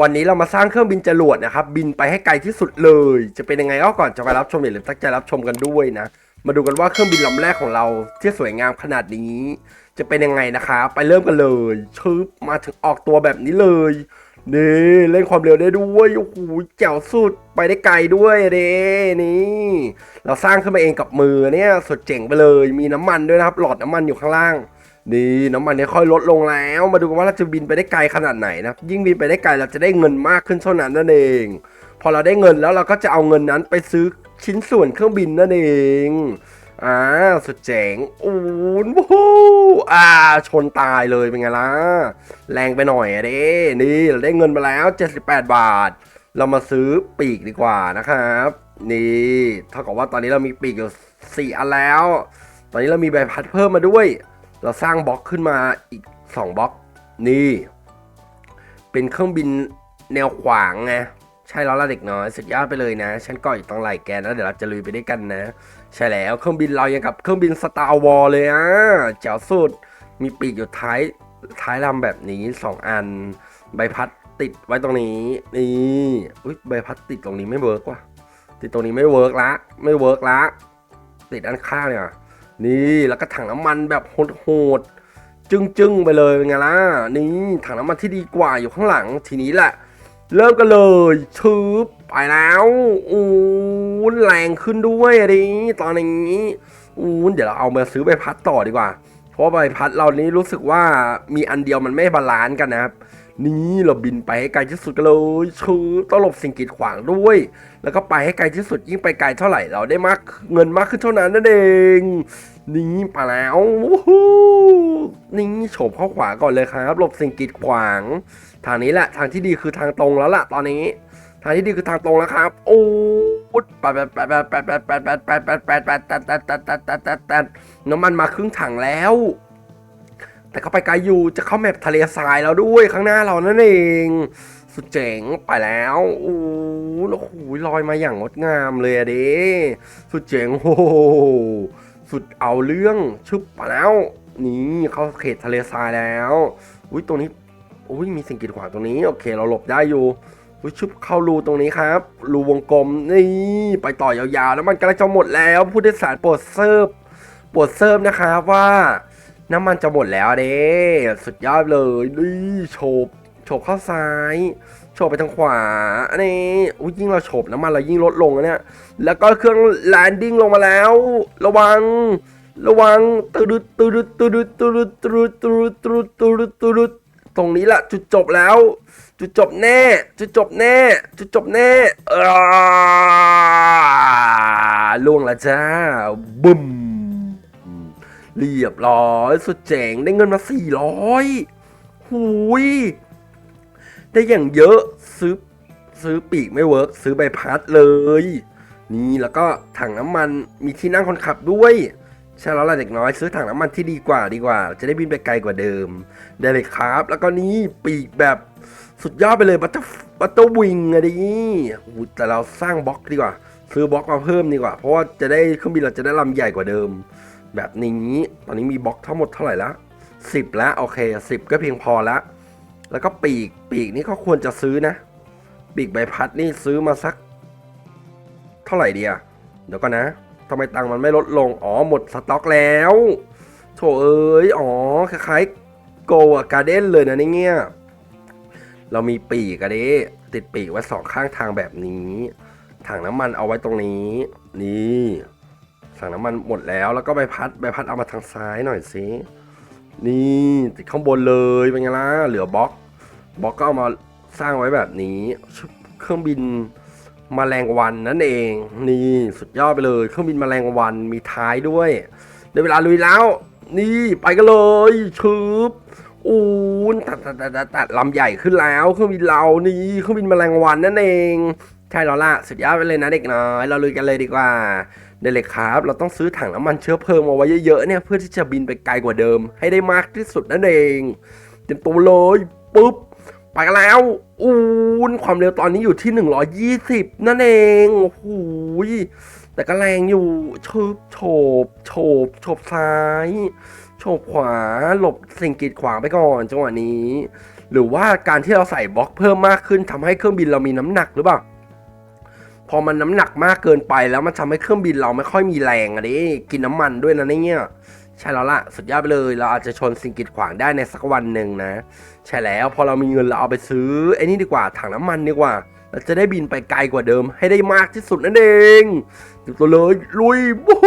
วันนี้เรามาสร้างเครื่องบินจรวดนะครับ บินไปให้ไกลที่สุดเลย จะเป็นยังไงก็ก่อนจะไปรับชมอย่าลืมตั้งใจรับชมกันด้วยนะ มาดูกันว่าเครื่องบินลำแรกของเราที่สวยงามขนาดนี้ จะเป็นยังไงนะคะ ไปเริ่มกันเลยชึบมาถึงออกตัวแบบนี้เลยนี่เล่นความเร็วได้ด้วยโอ้โหแจ๋วสุดไปได้ไกลด้วยเด้นี่ เราสร้างขึ้นมาเองกับมือเนี่ยสดเจ๋งไปเลย มีน้ำมันด้วยนะครับ หลอดน้ำมันอยู่ข้างล่าง นี่น้ำมันเนี่ยค่อยลดลงแล้ว มาดูกันว่าเราจะบินไปได้ไกลขนาดไหนนะยิ่งบินไปได้ไกลเราจะได้เงินมากขึ้นเท่านั้นนั่นเอง พอเราได้เงินแล้วเราก็จะเอาเงินนั้นไปซื้อชิ้นส่วนเครื่องบินนั่นเองอ่าสุดเจ๋งอูนวู้อ่า ชนตายเลยเป็นไงล่ะ แรงไปหน่อยอะเด้นี่เราได้เงินมาแล้ว 78 บาท เรามาซื้อปีกดีกว่านะครับ นี่เท่ากับว่าตอนนี้เรามีปีกอยู่สี่อันแล้ว ตอนนี้เรามีใบพัดเพิ่มมาด้วย เราสร้างบล็อกขึ้นมาอีก 2บล็อกนี่ เป็นเครื่องบินแนวขวางไงใช่แล้วล่ะเด็กน้อยสุดยอดไปเลยนะ ฉันก็อยู่ตรงไหลแกนะเดี๋ยวเราจะลุยไปด้วยกันนะ ใช่แล้วเครื่องบินเรายังกับเครื่องบินสตาร์วอลเลยอะเจ๋วสุดมีปีกอยู่ท้ายท้ายลำแบบนี้ 2 อัน ใบพัดติดไว้ตรงนี้นี่อุ้ยใบพัดติดตรงนี้ไม่เวิร์กว่ะติดตรงนี้ไม่เวิร์กละ ไม่เวิร์กละ ติดด้านข้างเนี่ย นี่แล้วก็ถังน้ำมันแบบโหดๆจึ้งๆไปเลยเป็นไงล่ะนี่ถังน้ำมันที่ดีกว่าอยู่ข้างหลังทีนี้แหละ เริ่มกันเลยชืบไปแล้วอู้นแรงขึ้นด้วยดิตอนนี้อู้นเดี๋ยวเราเอามาซื้อใบพัดต่อดีกว่า เพราะใบพัดเรานี้รู้สึกว่ามีอันเดียวมันไม่บาลานซ์กันนะครับ นี่เราบินไปให้ไกลที่สุดกันเลยชืบต้องหลบสิ่งกีดขวางด้วย แล้วก็ไปให้ไกลที่สุดยิ่งไปไกลเท่าไหร่เราได้มากเงินมากขึ้นเท่านั้นนั่นเอง นี่ไปแล้ววู้นี่โฉบเข้าขวาก่อนเลยครับ หลบสิ่งกีดขวาง ทางนี้แหละ ทางที่ดีคือทางตรงแล้วล่ะ ตอนนี้ ทางที่ดีคือทางตรงแล้วครับ โอ้ดแปดแปดแปดแปดแปดแปดแปดแปดแปดแปดแปดแปดแปดแปดแปดแปดแปดแปดน้ำมันมาครึ่งถังแล้ว แต่เขาไปไกลอยู่จะเข้าแมปทะเลทรายแล้วด้วยข้างหน้าเรานั่นเอง สุดเจ๋งไปแล้วโอ้โหลอยมาอย่างงดงามเลยอะเด้สุดเจ๋งโอ้โหสุดเอาเรื่องชึบไปแล้ว นี่เข้าเขตทะเลทรายแล้วอุ้ยตรงนี้อุ้ยมีสิ่งกีดขวางตรงนี้ โอเค เราหลบได้อยู่อุ้ยชึบเข้ารูตรงนี้ครับ รูวงกลมนี่ไปต่อยาวๆ แล้วมันกำลังจะหมดแล้วผู้โดยสารโปรดเซิร์ฟโปรดเซิร์ฟนะครับว่า น้ำมันจะหมดแล้วเด้สุดยอดเลยนี่โฉบโฉบเข้าซ้ายโฉบไปทางขวาอันนี้อุ้ยยิ่งเราโฉบน้ำมันเรายิ่งลดลงนะเนี่ยแล้วก็เครื่องแลนดิ้งลงมาแล้ว ระวัง ระวังตืดตืดตืดตืดตืดตืดตืดตืดตืดตรงนี้แหละจุดจบแล้ว จุดจบแน่ จุดจบแน่ จุดจบแน่ออล่วงละจ้าบึ้ม เรียบร้อย สุดเจ๋งได้เงินมา 400หูย ได้อย่างเยอะซื้อซื้อปีกไม่เวิร์กซื้อใบพัดเลย นี่แล้วก็ถังน้ำมันมีที่นั่งคนขับด้วย ใช่แล้วล่ะเด็กน้อยซื้อถังน้ำมันที่ดีกว่าดีกว่า จะได้บินไปไกลกว่าเดิม ได้เลยครับ แล้วก็นี่ปีกแบบสุดยอดไปเลยบัตเตอร์บัตเตอร์วิงอะดิโอ้โหแต่เราสร้างบล็อกดีกว่า ซื้อบล็อกมาเพิ่มดีกว่า เพราะว่าจะได้เครื่องบินเราจะได้ลำใหญ่กว่าเดิม แบบนี้ ตอนนี้มีบล็อกทั้งหมดเท่าไหร่ละสิบแล้วโอเคสิบก็เพียงพอแล้วแล้วก็ปีกปีกนี่ก็ควรจะซื้อนะ ปีกใบพัดนี่ซื้อมาสัก เท่าไหร่เดียเดี๋ยวก่อนะทำไมตังค์มันไม่ลดลง อ๋อหมดสต็อกแล้วโถเอ้ยอ๋อคล้ายๆโกอะการ์เด้นเลยนะเนี่ยเรามีปีกอะด้ติดปีกไว้สองข้างทางแบบนี้ ถังน้ำมันเอาไว้ตรงนี้ นี่ ถังน้ำมันหมดแล้ว แล้วก็ใบพัดใบพัดเอามาทางซ้ายหน่อยสิ นี่ติดข้างบนเลยเป็นไงล่ะ เหลือบล็อก บล็อกก็เอามาสร้างไว้แบบนี้ เครื่องบินมแมลงวันนั่นเอง นี่สุดยอดไปเลย เครื่องบินมแมลงวันมีท้ายด้วยได้เวลาลุยแล้ว นี่ไปกันเลยชืบอูนตัดตัดตัดตัดตัดลำใหญ่ขึ้นแล้ว เครื่องบินเรานี่เครื่องบินมแมลงวันนั่นเอง ใช่แล้วล่ะสุดยอดไปเลยนะเด็กน้อย เราลุยกันเลยดีกว่าได้เลยครับ เราต้องซื้อถังน้ำมันเชื้อเพลิงมาไว้เยอะๆเนี่ยเพื่อที่จะบินไปไกลกว่าเดิม ให้ได้มากที่สุดนั่นเองเตรียมตัวเลยปุ๊บไปกันแล้วอูนความเร็วตอนนี้อยู่ที่ 120 นั่นเองโอ้โหยแต่ก็แรงอยู่ชึบโฉบโฉบโฉบซ้ายโฉบขวาหลบสิ่งกีดขวางไปก่อนจังหวะนี้ หรือว่าการที่เราใส่บล็อกเพิ่มมากขึ้นทำให้เครื่องบินเรามีน้ำหนักหรือเปล่า พอมันน้ำหนักมากเกินไปแล้วมันทำให้เครื่องบินเราไม่ค่อยมีแรงอะดิกินน้ำมันด้วยนะเนี่ย ใช่แล้วล่ะ สุดยอดไปเลย เราอาจจะชนสิ่งกีดขวางได้ในสักวันหนึ่งนะ ใช่แล้วพอเรามีเงินเราเอาไปซื้อไอ้นี่ดีกว่าถังน้ำมันดีกว่า เราจะได้บินไปไกลกว่าเดิม ให้ได้มากที่สุดนั่นเองตัวเลยลุยบู๊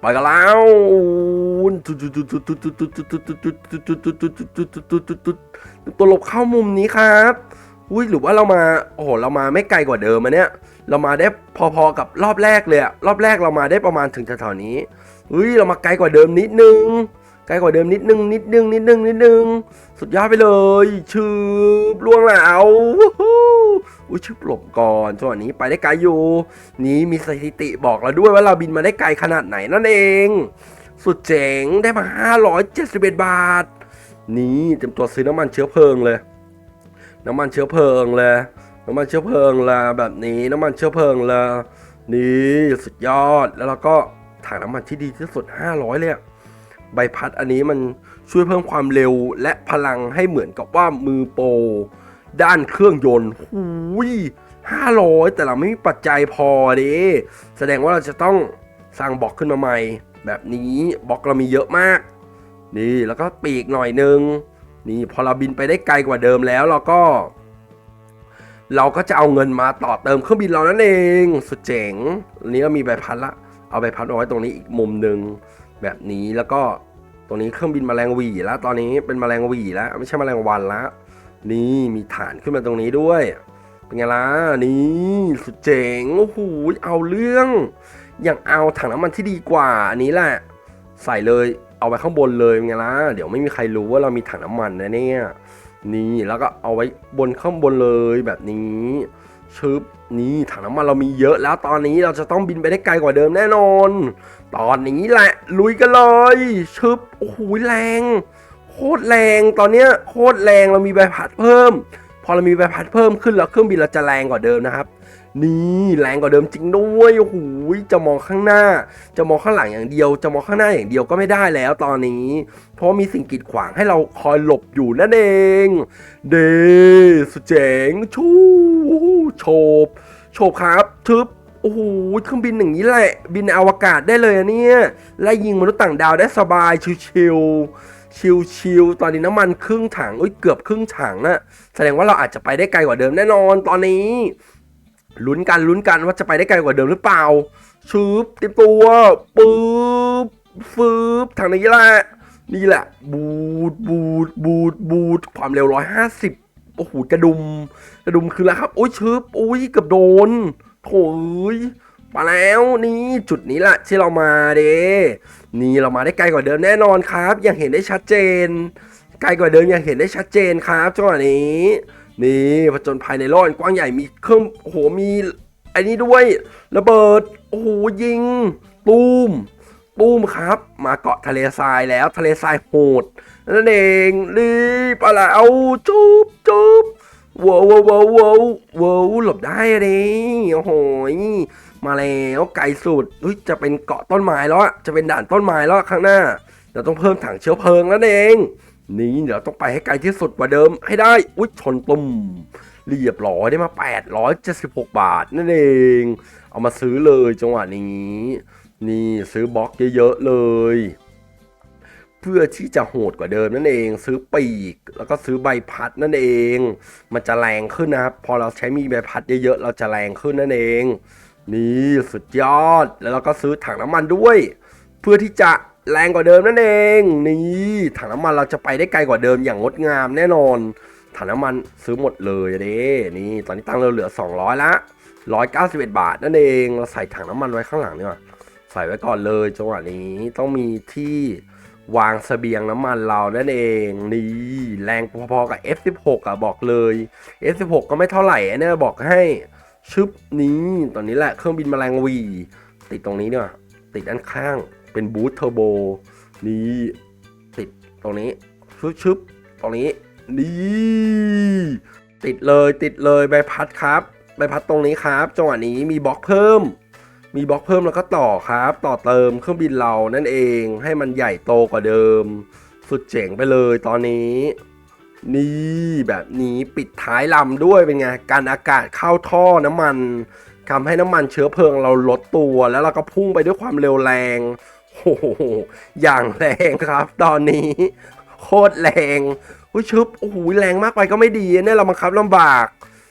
ไปกันแล้วตัวหลบเข้ามุมนี้ครับ อุ้ยหรือว่าเรามาโอ้โหเรามาไม่ไกลกว่าเดิมอะเนี่ยเรามาได้พอๆกับรอบแรกเลยอะรอบแรกเรามาได้ประมาณถึงแถวๆนี้เฮ้ยเรามาไกลกว่าเดิมนิดนึงไกลกว่าเดิมนิดนึงนิดนึงนิดนึงนิดนึงสุดยอดไปเลยชืบล่วงแล้ววู้หูอุ้ยชืบหลบก่อนจังหวะนี้ไปได้ไกลอยู่ นี้มีสถิติบอกเราด้วยว่าเราบินมาได้ไกลขนาดไหนนั่นเอง สุดเจ๋งได้มา 571 บาท นี่เต็มตัวซื้อน้ำมันเชื้อเพลิงเลย น้ำมันเชื้อเพลิงเลยน้ำมันเชื้อเพลิงละแบบนี้น้ำมันเชื้อเพลิงละนี่สุดยอดแล้วเราก็ถังน้ำมันที่ดีที่สุด 500 เลยอะใบพัดอันนี้มันช่วยเพิ่มความเร็วและพลังให้เหมือนกับว่ามือโปรด้านเครื่องยนต์หูยห้าร้อยแต่เราไม่มีปัจจัยพอเด้แสดงว่าเราจะต้องสร้างบล็อกขึ้นมาใหม่ แบบนี้บล็อกเรามีเยอะมาก นี่แล้วก็ปีกหน่อยนึง นี่พอเราบินไปได้ไกลกว่าเดิมแล้วเราก็ เราก็จะเอาเงินมาต่อเติมเครื่องบินเรานั่นเอง สุดเจ๋งอันนี้เรามีใบพัดละเอาใบพัดเอาไว้ตรงนี้อีกมุมหนึ่งแบบนี้แล้วก็ตรงนี้เครื่องบินมแมลงวีแล้ว ตอนนี้เป็นมแมลงวีแล้ว ไม่ใช่มแมลงวันแล้วนี่มีฐานขึ้นมาตรงนี้ด้วย เป็นไงล่ะนี่สุดเจ๋งโอ้โหเอาเรื่อง อย่างเอาถังน้ำมันที่ดีกว่าอันนี้แหละ ใส่เลย เอาไว้ข้างบนเลยไงล่ะเดี๋ยวไม่มีใครรู้ว่าเรามีถังน้ำมันนะเนี่ยนี่แล้วก็เอาไว้บนข้างบนเลยแบบนี้ชึบนี่ถังน้ำมันเรามีเยอะแล้วตอนนี้เราจะต้องบินไปได้ไกลกว่าเดิมแน่นอน ตอนนี้แหละลุยกันเลยชึบโอ้โหแรง โคตรแรงตอนเนี้ยโคตรแรงเรามีใบพัดเพิ่ม พอเรามีใบพัดเพิ่มขึ้นแล้วเครื่องบินเราจะแรงกว่าเดิมนะครับ นี่แรงกว่าเดิมจริงด้วยโอ้โหจะมองข้างหน้า จะมองข้างหลังอย่างเดียว จะมองข้างหน้าอย่างเดียวก็ไม่ได้แล้วตอนนี้ เพราะมีสิ่งกีดขวางให้เราคอยหลบอยู่นั่นเอง เดสเจ๋งชูโฉบโฉบครับทึบโอ้โหเครื่องบินอย่างนี้แหละ บินอวกาศได้เลยเนี่ยไล่ยิงมนุษย์ต่างดาวได้สบายชิวๆชิวๆตอนนี้น้ำมันครึ่งถังเอ้ยเกือบครึ่งถังอะแสดงว่าเราอาจจะไปได้ไกลกว่าเดิมแน่นอนตอนนี้ ลุ้นกันลุ้นกันว่าจะไปได้ไกลกว่าเดิมหรือเปล่าชืบเต็มตัวปื๊บฟืบทางนี้แหละ นี่แหละ บูดบูดบูดบูดความเร็วร้อยห้าสิบโอ้โหกระดุม กระดุมคืออะไรครับ โอ้ยชืบโอ้ยเกือบโดนโถยมาแล้วนี่จุดนี้แหละที่เรามาเด้นี่เรามาได้ไกลกว่าเดิมแน่นอนครับ ยังเห็นได้ชัดเจน ไกลกว่าเดิมยังเห็นได้ชัดเจนครับจังหวะนี้ นี่ผจญภายในโลกอันกว้างใหญ่มีเครื่องโอ้โหมีไอ้นี่ด้วย ระเบิดโอ้โหยิงตูมตูมครับ มาเกาะทะเลทรายแล้วทะเลทรายโหดนั่นเองรีบไปแล้วจุ๊บจุ๊บว้าวว้าวว้าวว้าวว้าวหลบได้อะดิโอ้โหมาแล้วไกลสุดเฮ้ยจะเป็นเกาะต้นไม้แล้วจะเป็นด่านต้นไม้แล้วข้างหน้าเราต้องเพิ่มถังเชื้อเพลิงแล้วเอง นี่เดี๋ยวต้องไปให้ไกลที่สุดกว่าเดิมให้ได้ อุ้ยชนตุ่มเรียบร้อยได้มา 876 บาทนั่นเอง เอามาซื้อเลยจังหวะนี้ นี่ซื้อบล็อกเยอะๆเลย เพื่อที่จะโหดกว่าเดิมนั่นเอง ซื้อปีกแล้วก็ซื้อใบพัดนั่นเอง มันจะแรงขึ้นนะครับ พอเราใช้มีใบพัดเยอะๆเราจะแรงขึ้นนั่นเอง นี่สุดยอดแล้วเราก็ซื้อถังน้ำมันด้วย เพื่อที่จะ แรงกว่าเดิมนั่นเอง นี่ถังน้ำมันเราจะไปได้ไกลกว่าเดิมอย่างงดงามแน่นอนถังน้ำมันซื้อหมดเลยเด้นี่ตอนนี้ตังเราเหลือ 200 ละ 191 บาทนั่นเองเราใส่ถังน้ำมันไว้ข้างหลังเนี่ยใส่ไว้ก่อนเลยจังหวะนี้ต้องมีที่วางเสบียงน้ำมันเรานั่นเองนี่แรงพอๆกับ F16 อะบอกเลย F16 ก็ไม่เท่าไหร่เนี่ยบอกให้ชึบนี้ตอนนี้แหละเครื่องบินแมลงวี ติดตรงนี้เนี่ยติดด้านข้าง เป็นบูทเทอร์โบนี่ติดตรงนี้ชึบชึบตรงนี้นี่ติดเลยติดเลยใบพัดครับใบพัดตรงนี้ครับ จังหวะนี้มีบล็อกเพิ่ม มีบล็อกเพิ่มแล้วก็ต่อครับ ต่อเติมเครื่องบินเรานั่นเองให้มันใหญ่โตกว่าเดิม สุดเจ๋งไปเลยตอนนี้ นี่แบบนี้ปิดท้ายลำด้วยเป็นไงการอากาศเข้าท่อน้ำมันทำให้น้ำมันเชื้อเพลิงเราลดตัว แล้วเราก็พุ่งไปด้วยความเร็วแรง โอ้โหอย่างแรงครับ ตอนนี้โคตรแรงอุ้ยชึบโอ้โหแรงมากไปก็ไม่ดีเนี่ยเราบังคับลำบาก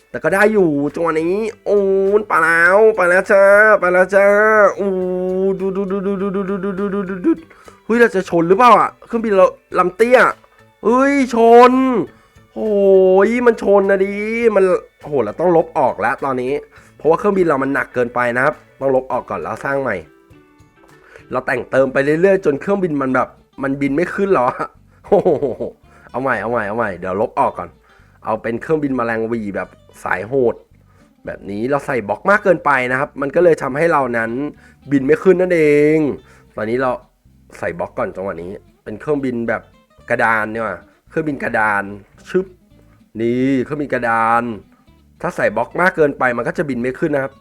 แต่ก็ได้อยู่จังหวะนี้ โอ้ยไปแล้วไปแล้วจ้าไปแล้วจ้าอู้ดูดูดูดูดูดูดูดูดูดูดูดูเฮ้ยเราจะชนหรือเปล่าอะเครื่องบินเราลำเตี้ยเฮ้ยชนโอ้ยมันชนนะดิมันโอ้โหเราต้องลบออกแล้วตอนนี้ เพราะว่าเครื่องบินเรามันหนักเกินไปนะครับ ต้องลบออกก่อนแล้วสร้างใหม่ เราแต่งเติมไปเรื่อยๆ จนเครื่องบินมันแบบ มันบินไม่ขึ้นหรอโอ้โหเอาใหม่เอาใหม่เอาใหม่เดี๋ยวลบออกก่อน เอาเป็นเครื่องบินแมลงวีแบบสายโหด แบบนี้เราใส่บล็อกมากเกินไปนะครับ มันก็เลยทำให้เรานั้นบินไม่ขึ้นนั่นเอง ตอนนี้เราใส่บล็อกก่อนจังหวะนี้ เป็นเครื่องบินแบบกระดานเนี่ยว่ะเครื่องบินกระดานชึบนี่เครื่องบินกระดาน ถ้าใส่บล็อกมากเกินไปมันก็จะบินไม่ขึ้นนะครับ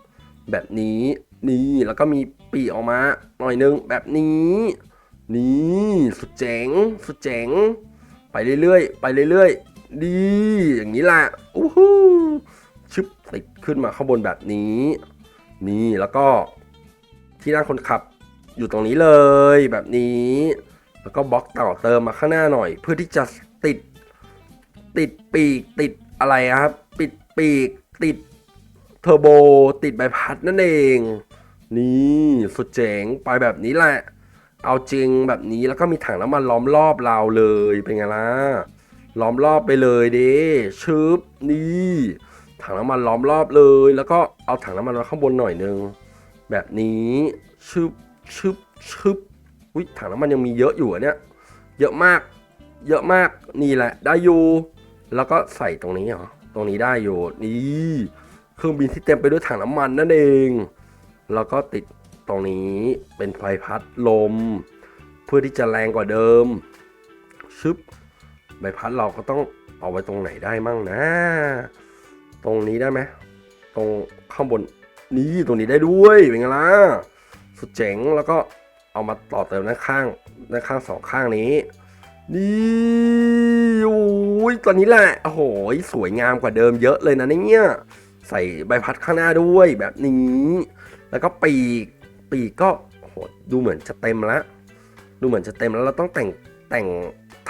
แบบนี้นี่แล้วก็มี ปีออกมา หน่อยนึงแบบนี้ นี่สุดเจ๋งสุดเจ๋ง ไปเรื่อยๆ ไปเรื่อยๆ ดีอย่างนี้แหละอู้หูชึบติดขึ้นมาข้างบนแบบนี้ นี่แล้วก็ที่นั่งคนขับอยู่ตรงนี้เลยแบบนี้ แล้วก็บล็อกต่อเติมมาข้างหน้าหน่อย เพื่อที่จะติด ติดปีกติดอะไรครับ ปิดปีกติดเทอร์โบติดใบพัดนั่นเอง นี่สุดเจ๋งไปแบบนี้แหละ เอาจริงแบบนี้แล้วก็มีถังน้ำมันล้อมรอบเราเลยเป็นไงล่ะล้อมรอบไปเลยเดิชึบนี่ถังน้ำมันล้อมรอบเลย แล้วก็เอาถังน้ำมันมาข้างบนหน่อยนึงแบบนี้ชึบชึบชึบอุ้ยถังน้ำมันยังมีเยอะอยู่เนี่ยเยอะมาก เยอะมากนี่แหละ ได้อยู่ แล้วก็ใส่ตรงนี้เหรอตรงนี้ได้อยู่นี่เครื่องบินที่เต็มไปด้วยถังน้ำมันนั่นเอง แล้วก็ติดตรงนี้เป็นไฟพัดลม เพื่อที่จะแรงกว่าเดิม ชึบใบพัดเราก็ต้องเอาไว้ตรงไหนได้มั่งนะ ตรงนี้ได้ไหมตรงข้างบนนี่ตรงนี้ได้ด้วยเป็นไงล่ะสุดเจ๋งแล้วก็เอามาต่อเติมด้านข้างด้านข้างสองข้างนี้ นี่โอ้ยตอนนี้แหละโอ้โหสวยงามกว่าเดิมเยอะเลยนะเนี่ยใส่ใบพัดข้างหน้าด้วยแบบนี้ แล้วก็ปีกปีกก็โหดูเหมือนจะเต็มแล้วดูเหมือนจะเต็มแล้วเราต้องแต่งแต่ง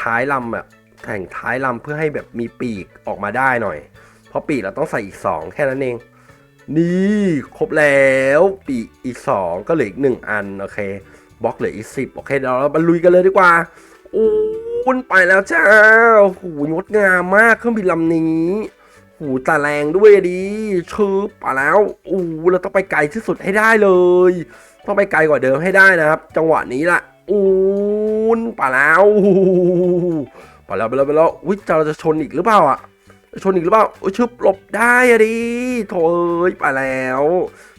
ท้ายลำแบบแต่งท้ายลำเพื่อให้แบบมีปีกออกมาได้หน่อย เพราะปีกเราต้องใส่อีก 2 แค่นั้นเอง นี่ครบแล้วปีกอีก 2 ก็เหลืออีก 1 อันโอเคบล็อกเหลืออีก10โอเคเดี๋ยวเรามาลุยกันเลยดีกว่าอู้นไปแล้วจ้าโอ้โหงดงามมากเครื่องบินลำนี้ หูตาแรงด้วยดีชืบไปแล้วอู้เราต้องไปไกลที่สุดให้ได้เลย ต้องไปไกลกว่าเดิมให้ได้นะครับ จังหวะนี้ละอู้นไปแล้วไปแล้วไปแล้วไปแล้ววิจเราจะชนอีกหรือเปล่าอะชนอีกหรือเปล่าอุ้ยชึบหลบได้อะดิโถอยไปแล้ว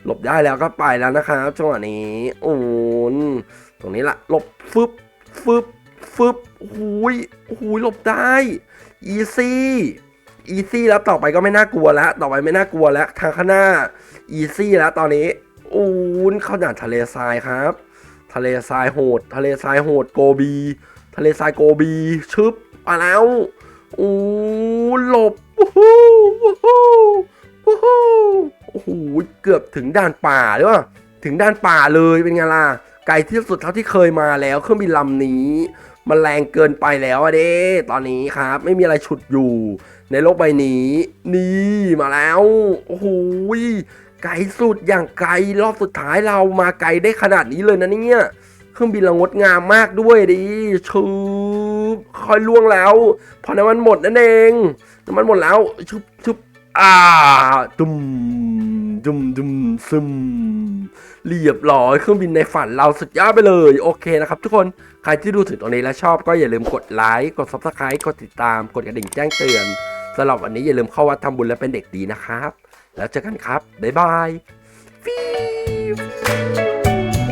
หลบได้แล้วก็ไปแล้วนะครับจังหวะนี้อูนตรงนี้ละหลบฟึบฟึบฟึบหูยหูยหลบได้อีซี่ อีซี่แล้วต่อไปก็ไม่น่ากลัวแล้ว ต่อไปไม่น่ากลัวแล้ว ทางข้างหน้าอีซี่แล้วตอนนี้อูนเข้าด่านทะเลทรายครับ ทะเลทรายโหด ทะเลทรายโหดโกบี ทะเลทรายโกบีชึบมาแล้วอูนหลบวู้ฮู้วู้ฮู้วู้ฮู้โอ้โหเกือบถึงด่านป่าด้วยว่ะถึงด่านป่าเลยเป็นไงล่ะไกลที่สุดเท่าที่เคยมาแล้วเครื่องบินลำนี้ มันแรงเกินไปแล้วอะเด้ตอนนี้ครับ ไม่มีอะไรฉุดอยู่ ในโลกใบนี้ นี่มาแล้ว โอ้โหไกลสุดอย่างไกลรอบสุดท้ายเรามาไกลได้ขนาดนี้เลยนะเนี่ยเครื่องบินเรางดงามมากด้วยดิชืบค่อยล่วงแล้ว พอน้ำมันหมดนั่นเองน้ำมันหมดแล้วชุบชุบ อ่าดุมดุมดุมซึมเรียบร้อยเครื่องบินในฝันเราสุดยอดไปเลย โอเคนะครับทุกคนใครที่ดูถึงตรงนี้แล้วชอบก็อย่าลืมกดไลค์กด subscribe กดติดตาม กดกระดิ่งแจ้งเตือนสำหรับวันนี้อย่าลืมเข้าวัดทำบุญและเป็นเด็กดีนะครับ แล้วเจอกันครับ บ๊ายบายฟิว